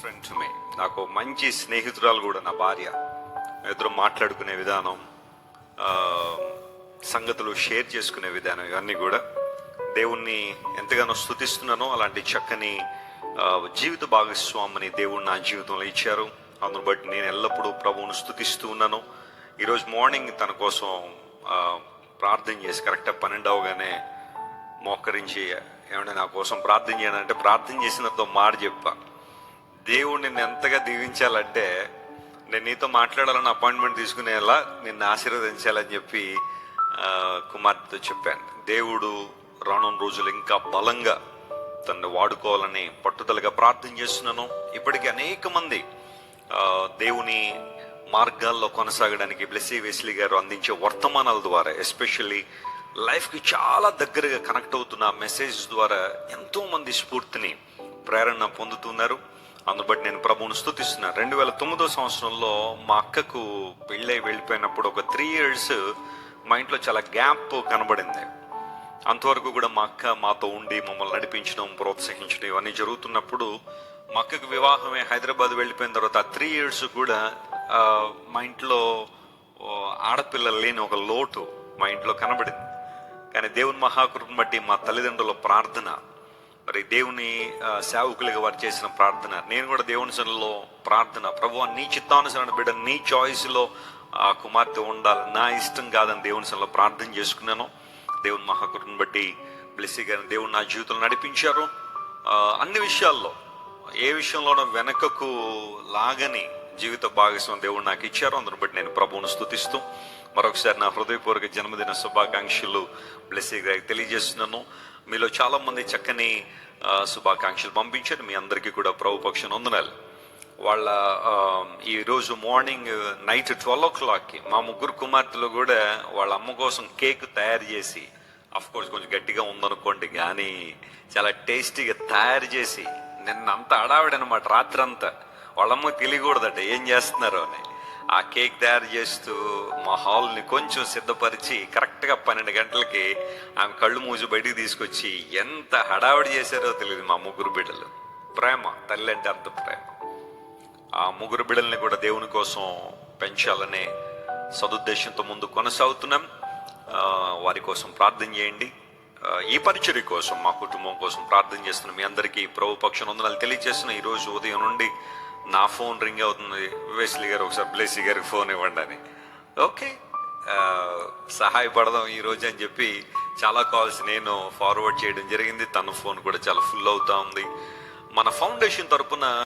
Friend to me నాకు మంచి స్నేహితురాలు కూడా నా భార్య. ఇద్దరు మాట్లాడుకునే విధానం సంగతులు షేర్ చేసుకునే విధానం ఇవన్నీ కూడా దేవుణ్ణి ఎంతగానో స్థుతిస్తున్నానో అలాంటి చక్కని జీవిత భాగస్వామిని దేవుడు నా జీవితంలో ఇచ్చారు. అందును బట్టి నేను ఎల్లప్పుడూ ప్రభువును స్థుతిస్తూ ఉన్నాను. ఈరోజు మార్నింగ్ తన కోసం ప్రార్థన చేసి కరెక్ట్గా పన్నెండు అవగానే మోకరించి ఏమంటే నా కోసం ప్రార్థన చేయాలంటే ప్రార్థన చేసినతో మాట చెప్పాను దేవుడు నిన్ను ఎంతగా దీవించాలంటే నేను నీతో మాట్లాడాలని అపాయింట్మెంట్ తీసుకునేలా నిన్ను ఆశీర్వదించాలని చెప్పి కుమార్తెతో చెప్పాను. దేవుడు రానున్న రోజులు ఇంకా బలంగా తనని వాడుకోవాలని పట్టుదలగా ప్రార్థన చేస్తున్నాను. ఇప్పటికీ అనేక మంది దేవుని మార్గాల్లో కొనసాగడానికి బ్లెస్సీ వెస్లీ గారు అందించే వర్తమానాల ద్వారా ఎస్పెషల్లీ లైఫ్కి చాలా దగ్గరగా కనెక్ట్ అవుతున్న మెసేజ్ ద్వారా ఎంతోమంది స్ఫూర్తిని ప్రేరణ పొందుతున్నారు. అందుబట్టి నేను ప్రభువును స్థుతిస్తున్నాను రెండు వేల తొమ్మిదో సంవత్సరంలో మా అక్కకు పెళ్ళై వెళ్ళిపోయినప్పుడు ఒక త్రీ ఇయర్స్ మా ఇంట్లో చాలా గ్యాప్ కనబడింది. అంతవరకు కూడా మా అక్క మాతో ఉండి మమ్మల్ని నడిపించడం ప్రోత్సహించడం ఇవన్నీ జరుగుతున్నప్పుడు మా అక్కకు వివాహమే హైదరాబాద్ వెళ్ళిపోయిన తర్వాత ఆ త్రీ ఇయర్స్ కూడా మా ఇంట్లో ఆడపిల్లలు లేని ఒక లోటు మా ఇంట్లో కనబడింది. కానీ దేవుని మహాకృపను బట్టి మా తల్లిదండ్రుల ప్రార్థన మరి దేవుని సేవకులుగా వారు చేసిన ప్రార్థన. నేను కూడా దేవుని సన్నిలో ప్రార్థన. ప్రభు నీ చిత్తానుసరణ బిడ్డ నీ చాయిస్లో ఆ కుమార్తె ఉండాలి. నా ఇష్టం కాదని దేవుని సన్నిలో ప్రార్థన చేసుకున్నాను. దేవుని మహాకృపను బట్టి బ్లెస్సీ గారిని దేవుని నా జీవితంలో నడిపించారు. అన్ని విషయాల్లో ఏ విషయంలోనూ వెనకకు లాగని జీవిత భాగస్వామి దేవుడు నాకు ఇచ్చారు. అందుని బట్టి నేను ప్రభువును స్థుతిస్తూ మరొకసారి నా హృదయపూర్వక జన్మదిన శుభాకాంక్షలు బ్లెస్సింగ్ గారికి తెలియజేస్తున్నాను. మీలో చాలామంది చక్కని శుభాకాంక్షలు పంపించారు. మీ అందరికీ కూడా ప్రభుపక్ష వందనాలు. వాళ్ళ ఈరోజు ఈ రోజు మార్నింగ్ నైట్ ట్వెల్వ్ ఓ క్లాక్కి మా ముగ్గురు కుమార్తెలు కూడా వాళ్ళ అమ్మ కోసం కేక్ తయారు చేసి కోర్స్ కొంచెం గట్టిగా ఉందనుకోండి కానీ చాలా టేస్టీగా తయారు చేసి నిన్న అంతా అడావిడనమాట రాత్రి అంతా వాళ్ళమ్మ తెలియకూడదట ఏం చేస్తున్నారు అని. ఆ కేక్ తయారు చేస్తూ మా హాల్ని కొంచెం సిద్ధపరిచి కరెక్ట్గా పన్నెండు గంటలకి ఆమె కళ్ళు మూసి బయటికి తీసుకొచ్చి ఎంత హడావిడి చేశారో తెలియదు మా ముగ్గురు బిడ్డలు. ప్రేమ తల్లి అంటే అంత ప్రేమ. ఆ ముగ్గురు బిడ్డల్ని కూడా దేవుని కోసం పెంచాలనే సదుద్దేశంతో ముందు కొనసాగుతున్నాం. వారి కోసం ప్రార్థన చేయండి. ఈ పరిచర్య కోసం మా కుటుంబం కోసం ప్రార్థన చేస్తున్నాం మీ అందరికీ ప్రభు పక్షం వందనాలు తెలియజేస్తున్నా ఈ రోజు ఉదయం నుండి నా ఫోన్ రింగ్ అవుతుంది. వెస్లీ గారు ఒకసారి బ్లెస్సీ గారికి ఫోన్ ఇవ్వండి అని. ఓకే. సహాయపడదాం ఈరోజు అని చెప్పి చాలా కాల్స్ నేను ఫార్వర్డ్ చేయడం జరిగింది. తన ఫోన్ కూడా చాలా ఫుల్ అవుతా ఉంది. మన ఫౌండేషన్ తరపున